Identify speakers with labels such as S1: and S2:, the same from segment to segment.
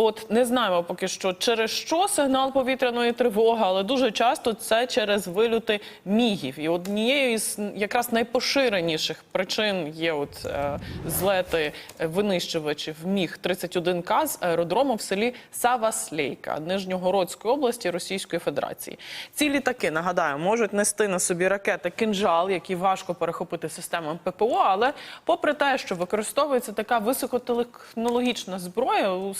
S1: От не знаємо поки що через що сигнал повітряної тривоги, але дуже часто це через вильоти мігів. І однією із якраз найпоширеніших причин є от е, злети винищувачів міг 31 к з аеродрому в селі Саваслейка Нижньогородської області Російської Федерації. Ці літаки нагадаю можуть нести на собі ракети кинжал, які важко перехопити системам ППО. Але попри те, що використовується така високотехнологічна зброя у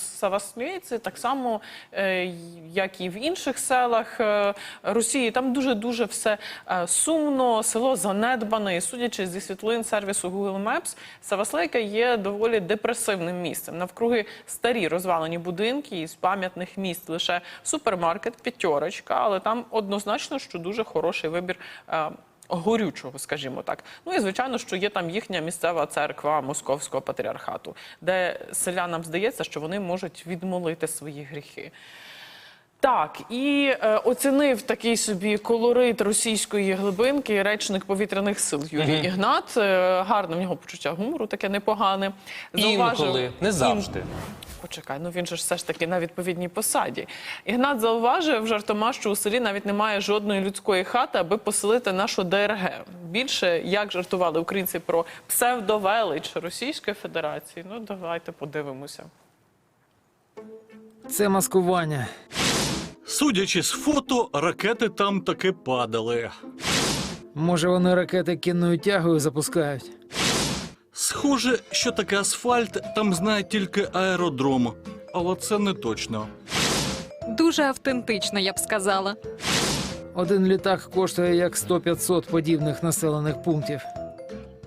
S1: Саваслейці, так само е, як і в інших селах е, Росії, там дуже дуже все е, сумно, село занедбане. І судячи зі світлин сервісу Google Maps, Саваслейка є доволі депресивним місцем. Навкруги старі розвалені будинки із пам'ятних міст лише супермаркет, п'ятерочка, але там однозначно, що дуже хороший вибір. Горючого, скажімо так. Ну і звичайно, що є там їхня місцева церква Московського патріархату, де селянам здається, що вони можуть відмолити свої гріхи. Так, і е, оцінив такий собі колорит російської глибинки речник повітряних сил Юрій Ігнат. Е, гарне в нього почуття гумору, таке непогане.
S2: Інколи, не завжди.
S1: Почекай, ну він же ж все ж таки на відповідній посаді. Ігнат зауважив жартома, що у селі навіть немає жодної людської хати, аби поселити нашу ДРГ. Більше як жартували українці про псевдовелич Російської Федерації. Ну давайте подивимося.
S3: Це маскування.
S4: Судячи з фото, ракети там таки падали.
S3: Може, вони ракети кінною тягою запускають.
S4: Схоже, що таке асфальт там знає тільки аеродром, але це не точно.
S5: Дуже автентично, я б сказала.
S3: Один літак коштує як 100-500 подібних населених пунктів.